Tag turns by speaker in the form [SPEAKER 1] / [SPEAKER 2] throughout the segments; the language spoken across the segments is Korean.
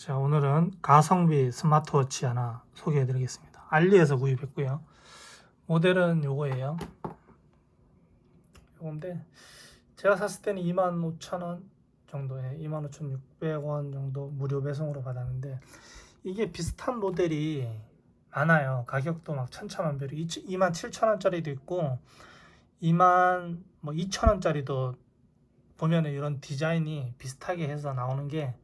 [SPEAKER 1] 자, 오늘은 가성비 스마트워치 하나 소개해 드리겠습니다. 알리에서 구입했고요. 모델은 요거예요. 요건데 제가 샀을 때는 25,000원 정도에 25,600원 정도 무료 배송으로 받았는데 이게 비슷한 모델이 많아요. 가격도 막 천차만별이 27,000원짜리도 있고 2만 뭐 2,000원짜리도 보면은 이런 디자인이 비슷하게 해서 나오는 게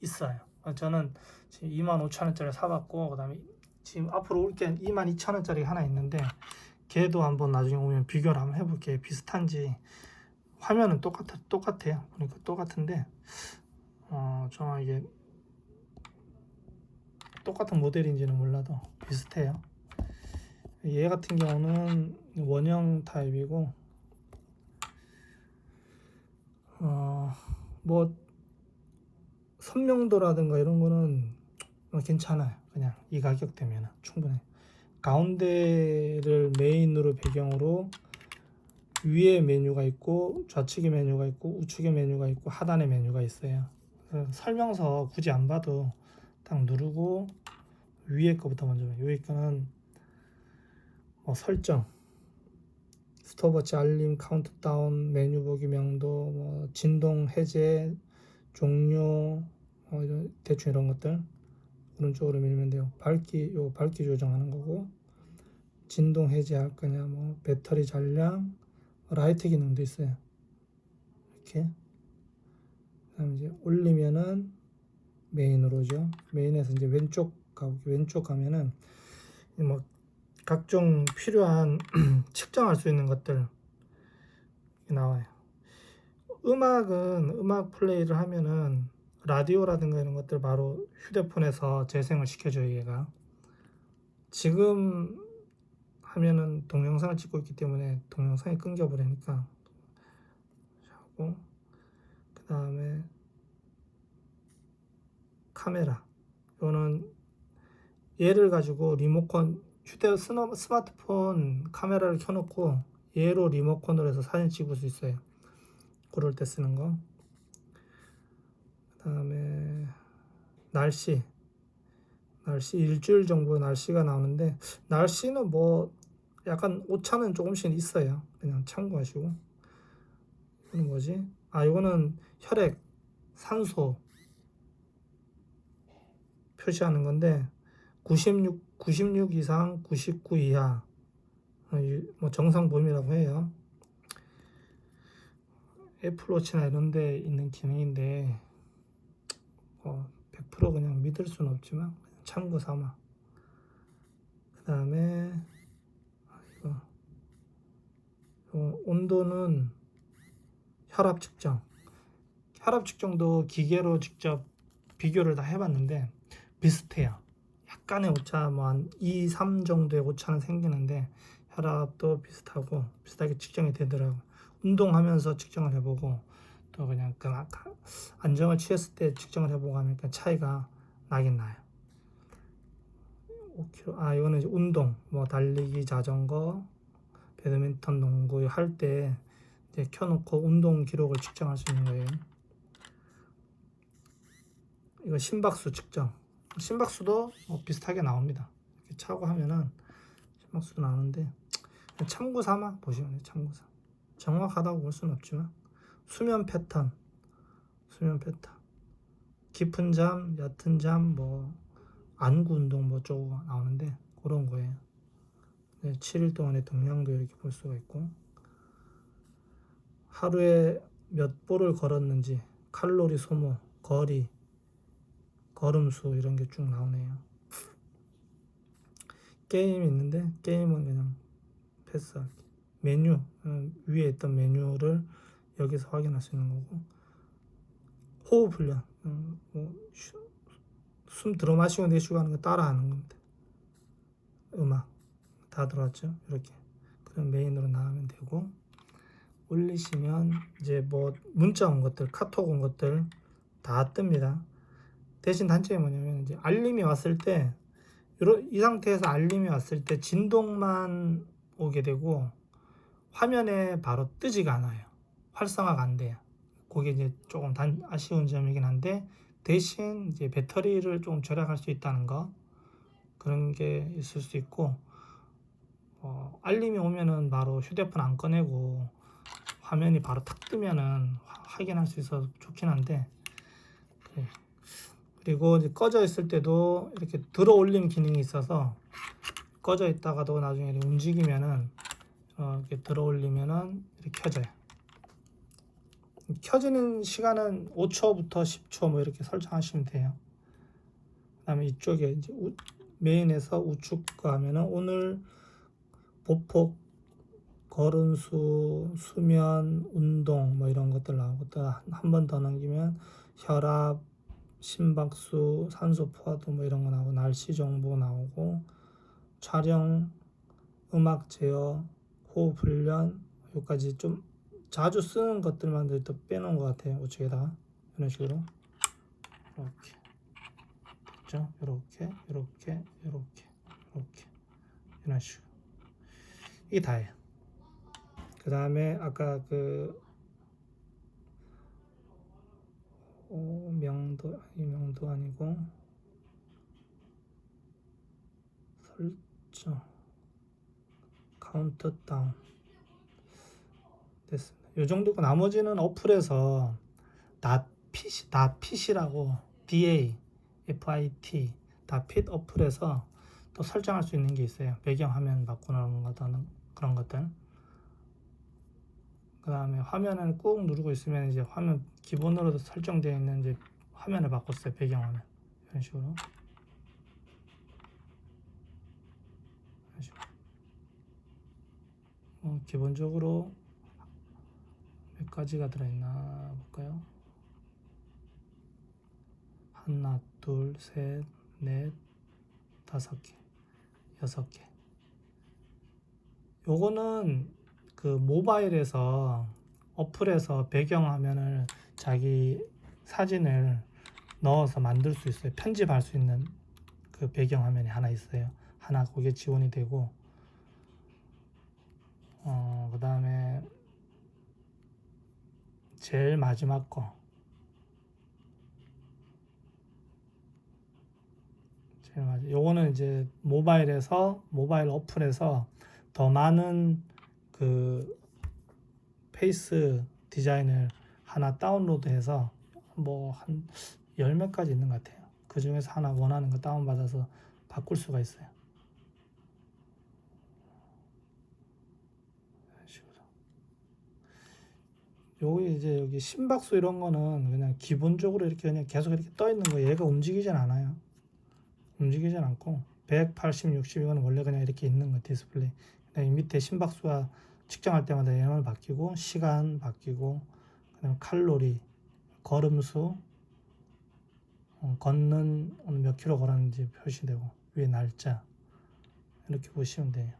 [SPEAKER 1] 있어요. 저는 지금 25,000원짜리 사봤고 그다음에 지금 앞으로 올 게 22,000원짜리 하나 있는데 걔도 한번 나중에 오면 비교를 한번 해볼게요. 비슷한지 화면은 똑같아 똑같아요. 그러니까 똑같은데 어 정확하게 똑같은 모델인지는 몰라도 비슷해요. 얘 같은 경우는 원형 타입이고 어 뭐 선명도라든가 이런 거는 뭐 괜찮아요. 그냥 이 가격 되면 충분해. 가운데를 메인으로 배경으로 위에 메뉴가 있고 좌측에 메뉴가 있고 우측에 메뉴가 있고 하단에 메뉴가 있어요. 설명서 굳이 안 봐도 딱 누르고 위에 거부터 먼저 봐요. 위에 거는 뭐 설정, 스톱워치 알림, 카운트다운, 메뉴 보기 명도, 뭐 진동 해제, 종료, 뭐 이런 대충 이런 것들 오른쪽으로 밀면 돼요. 밝기 요 밝기 조정하는 거고 진동 해제할 거냐, 뭐 배터리 잔량, 라이트 기능도 있어요. 이렇게 그다음 이제 올리면은 메인으로죠. 메인에서 이제 왼쪽 가고 왼쪽 가면은 뭐 각종 필요한 측정할 수 있는 것들 나와요. 음악은 음악 플레이를 하면은 라디오라든가 이런 것들 바로 휴대폰에서 재생을 시켜줘요 얘가. 지금 하면은 동영상을 찍고 있기 때문에 동영상이 끊겨 버리니까. 하고 그 다음에 카메라. 이거는 얘를 가지고 리모컨 휴대 스마트폰 카메라를 켜놓고 얘로 리모컨으로 해서 사진 찍을 수 있어요. 그럴 때 쓰는 거. 그다음에 날씨. 날씨 일주일 정도 날씨가 나오는데 날씨는 뭐 약간 오차는 조금씩 있어요. 그냥 참고하시고. 이건 뭐지? 아, 이거는 혈액, 산소 표시하는 건데 96 96 이상, 99 이하 어, 이- 뭐 정상 범위라고 해요. 애플워치나 이런 데 있는 기능인데 어, 100% 그냥 믿을 수는 없지만 참고 삼아. 그 다음에 아, 이거. 어, 온도는 혈압 측정. 혈압 측정도 기계로 직접 비교를 다 해봤는데 비슷해요. 약간의 오차 뭐 한 2, 3 정도의 오차는 생기는데 혈압도 비슷하고 비슷하게 측정이 되더라고요. 운동하면서 측정을 해보고 또 그냥 그 안정을 취했을 때 측정을 해보고 하니까 차이가 나긴 나요. 5kg 아 이거는 이제 운동 뭐 달리기 자전거 배드민턴 농구 할 때 이제 켜놓고 운동 기록을 측정할 수 있는 거예요. 이거 심박수 측정 심박수도 뭐 비슷하게 나옵니다. 이렇게 차고 하면은 심박수도 나오는데 참고 삼아 보시면 돼요. 참고 삼아. 정확하다고 볼 수는 없지만 수면 패턴, 수면 패턴, 깊은 잠, 얕은 잠, 뭐 안구 운동 뭐 어쩌고 나오는데 그런 거예요. 네, 7일 동안의 동량도 이렇게 볼 수가 있고 하루에 몇 보를 걸었는지 칼로리 소모, 거리, 걸음수 이런 게 쭉 나오네요. 게임이 있는데 게임은 그냥 패스할게. 메뉴 어, 위에 있던 메뉴를 여기서 확인할 수 있는 거고. 호흡 훈련. 어, 뭐숨 들어 마시고 내쉬고 하는 거 따라하는 건데. 음악. 다 들어왔죠? 이렇게. 그럼 메인으로 나가면 되고. 올리시면 이제 뭐 문자 온 것들 카톡 온 것들 다 뜹니다. 대신 단점이 뭐냐면 이제 알림이 왔을 때 이 상태에서 알림이 왔을 때 진동만 오게 되고 화면에 바로 뜨지가 않아요. 활성화가 안 돼요. 그게 이제 조금 단 아쉬운 점이긴 한데 대신 이제 배터리를 좀 절약할 수 있다는 거 그런 게 있을 수 있고 어, 알림이 오면은 바로 휴대폰 안 꺼내고 화면이 바로 탁 뜨면은 화- 확인할 수 있어서 좋긴 한데 네. 그리고 이제 꺼져 있을 때도 이렇게 들어 올림 기능이 있어서 꺼져 있다가도 나중에 움직이면은 어, 이렇게 들어 올리면은 이렇게 켜져요. 켜지는 시간은 5초부터 10초 뭐 이렇게 설정하시면 돼요. 그 다음에 이쪽에 이제 우- 메인에서 우측 거 하면은 오늘 보폭, 걸음수, 수면, 운동 뭐 이런 것들 나오고 또 한 번 더 넘기면 혈압, 심박수, 산소 포화도 뭐 이런 거 나오고 날씨 정보 나오고 촬영, 음악 제어, 호흡 훈련 여기까지 좀 자주 쓰는 것들만 또 빼놓은 것 같아요. 우측에다가 이런 식으로. 이렇게. 됐죠 이렇게 이렇게 이렇게 이렇게. 이런 식으로. 이게 다예요. 그 다음에 아까 그 어, 명도 아니 명도 아니고 설정. 카운트 다운. 됐습니다. 요 정도고 나머지는 어플에서 다핏 다핏이라고 DA FIT 다핏 어플에서 또 설정할 수 있는 게 있어요. 배경 화면 바꾸는 거다는 그런 것들. 그 다음에 화면을 꾹 누르고 있으면 이제 화면 기본으로 설정되어 있는 이제 화면을 바꿨어요. 배경 화면 이런 식으로. 이런 식으로. 어, 기본적으로 몇 가지가 들어있나 볼까요? 하나, 둘, 셋, 넷, 다섯 개, 여섯 개. 요거는 그 모바일에서 어플에서 배경화면을 자기 사진을 넣어서 만들 수 있어요. 편집할 수 있는 그 배경화면이 하나 있어요. 하나 그게 지원이 되고 어, 그 다음에 제일 마지막 거. 제일 마지막. 요거는 이제 모바일에서 모바일 어플에서 더 많은 그 페이스 디자인을 하나 다운로드해서 뭐 한 열몇 가지 있는 것 같아요. 그 중에서 하나 원하는 거 다운받아서 바꿀 수가 있어요. 이런 식으로. 여기 이제 여기 심박수 이런 거는 그냥 기본적으로 이렇게 그냥 계속 이렇게 떠 있는 거 얘가 움직이진 않아요. 움직이진 않고 180, 60 이거는 원래 그냥 이렇게 있는 거 디스플레이. 이 밑에 심박수가 측정할 때마다 얘만 바뀌고 시간 바뀌고 그다음 칼로리, 걸음수, 어, 걷는 오늘 몇 킬로 걸었는지 표시되고 위에 날짜 이렇게 보시면 돼요.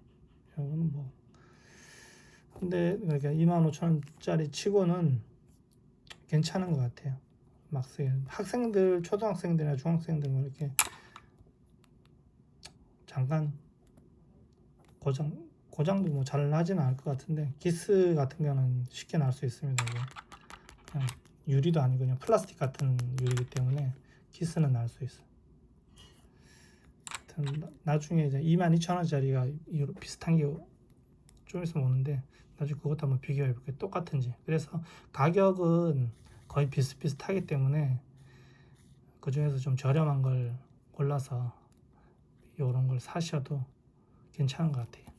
[SPEAKER 1] 이거는 뭐 근데 그러니까 25,000원짜리 치고는 괜찮은 것 같아요. 막 쓰기 학생들 초등학생들이나 중학생들 뭐 이렇게 잠깐 고장 고장도 뭐 잘 나지는 않을 것 같은데 기스 같은 경우는 쉽게 날 수 있습니다. 그냥 유리도 아니고 그냥 플라스틱 같은 유리이기 때문에 기스는 날 수 있어. 나중에 이제 22,000원짜리가 비슷한 게 좀 있으면 오는데 나중에 그것도 한번 비교해 볼게요. 똑같은지. 그래서 가격은 거의 비슷비슷하기 때문에 그 중에서 좀 저렴한 걸 골라서 이런 걸 사셔도 괜찮은 것 같아요.